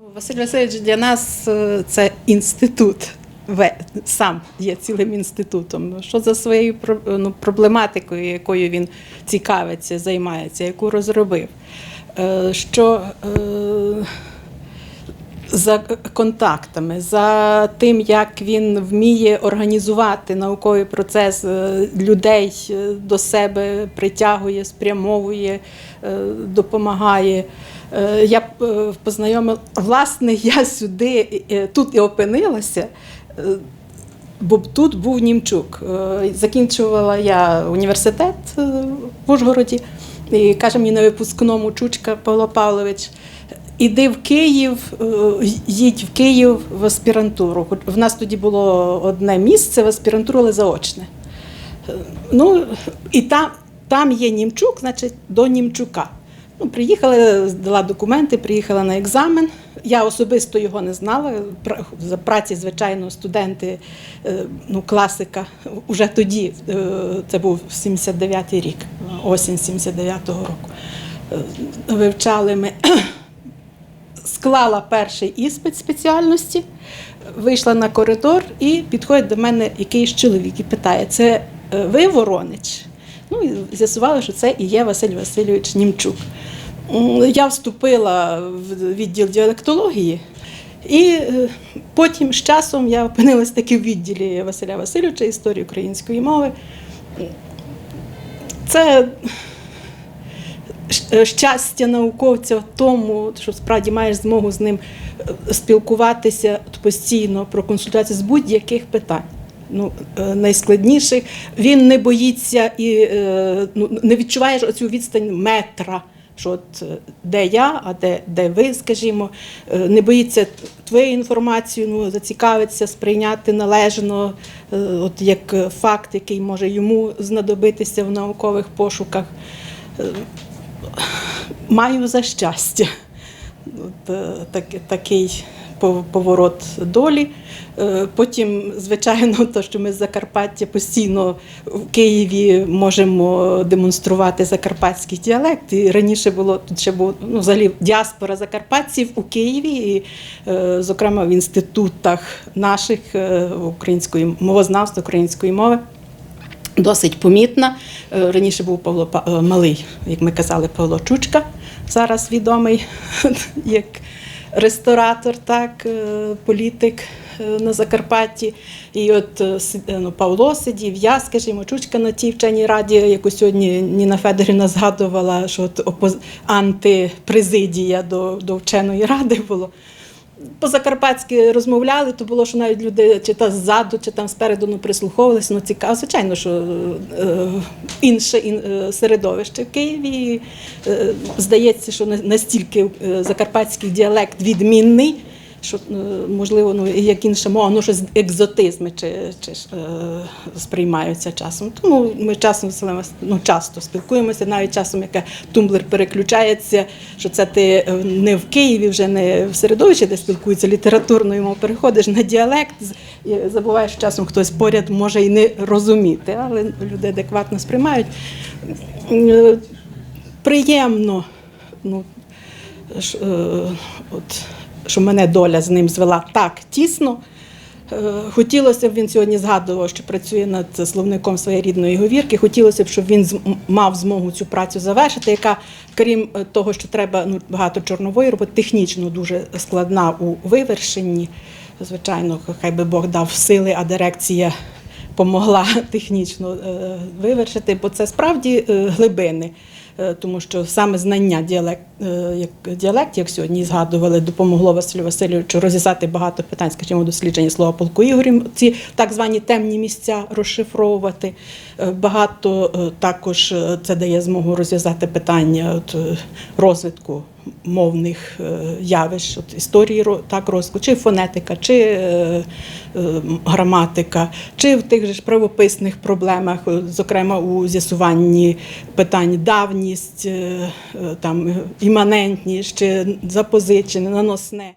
Василь Васильович для нас е, це інститут. Сам є цілим інститутом. Що за своєю ну, проблематикою, якою він цікавиться, займається, яку розробив. Е, Що е, за контактами, за тим, як він вміє організувати науковий процес е, людей е, до себе, притягує, спрямовує, е, допомагає. Я познайомила, власне, я сюди тут і опинилася. Бо тут був Німчук. Закінчувала я університет в Ужгороді, і каже мені на випускному Чучка Павло Павлович. Іди в Київ, е, їдь в Київ в аспірантуру. В нас тоді було одне місце в аспірантуру, але заочне. Ну, і там, там є Німчук, значить, до Німчука. Ну, приїхала, здала документи, приїхала на екзамен. Я особисто його не знала. За праці, звичайно, студенти, е, ну, класика. Уже тоді, е, це був 79-й рік, осінь 79-го року. Вивчали ми склала перший іспит спеціальності, вийшла на коридор і підходить до мене якийсь чоловік і питає: це е, ви Воронич? Ну і з'ясували, що це і є Василь Васильович Німчук. Я вступила в відділ діалектології. І е, потім з часом я опинилась таки в відділі Василя Васильовича історії української мови. Це щастя науковця в тому, що справді маєш змогу з ним е, спілкуватися постійно про консультації з будь-яких питань. Ну, е, найскладніших. Він не боїться і е, ну, не відчуваєш оцю відстань метра. Що от е, де я, а де, де ви, скажімо, Е, не боїться твоєю інформацією, ну, зацікавиться, сприйняти належно, е, от як е, факт, який може йому знадобитися в наукових пошуках маю за щастя. Е, так, такий поворот долі. Е, Потім, звичайно, то, що ми з Закарпаття постійно в Києві можемо демонструвати закарпатський діалект. І раніше було тут ще було ну, взагалі діаспора закарпатців у Києві, і, е, зокрема в інститутах наших української мовознавства, української мови досить помітна. Е, Раніше був Павло е, Малий, як ми казали, Павло Чучка, зараз відомий як ресторатор, так, е, політик на Закарпатті. І от ну, Павло сидів, я, скажімо, Чучка на тій вченій раді, яку сьогодні Ніна Федорівна згадувала, що от опоз... антипрезидія до, до вченої ради було по-закарпатськи розмовляли, то було, що навіть люди чи та ззаду, чи там спереду ну, прислуховувалися. Ну, цікаво, звичайно, що е, інше ін, е, середовище в Києві. Е, здається, що на- настільки е, закарпатський діалект відмінний. Що е, можливо, ну як інша мова, ну щось екзотизми чи, чи е, сприймаються часом. Тому ми часом ну, часто спілкуємося, навіть часом, яке тумблер переключається, що це ти е, не в Києві, вже не в середовищі, де спілкуються літературною мовою, переходиш на діалект, і забуваєш що часом хтось поряд може і не розуміти, але люди адекватно сприймають. Е, Приємно. Ну, от, що мене доля з ним звела так тісно. Е, Хотілося б він сьогодні згадував, що працює над словником своєї рідної говірки. Хотілося б, щоб він мав змогу цю працю завершити, яка, крім е, того, що треба ну, багато чорнової роботи, технічно дуже складна у вивершенні. Звичайно, хай би Бог дав сили, а дирекція помогла технічно е, вивершити, бо це справді е, глибини. Е, Тому що саме знання діалект, е, як діалект, як сьогодні згадували, допомогло Василю Васильовичу розв'язати багато питань, скажімо, дослідження слова полку Ігорів, ці так звані темні місця розшифровувати. Е, Багато також це дає змогу розв'язати питання розвитку мовних е, явищ, от історії так розвитку, чи фонетика, чи е, е, граматика, чи в тих же ж правописних проблемах, зокрема у з'ясуванні питань давність, там іманентність, чи запозичене, наносне.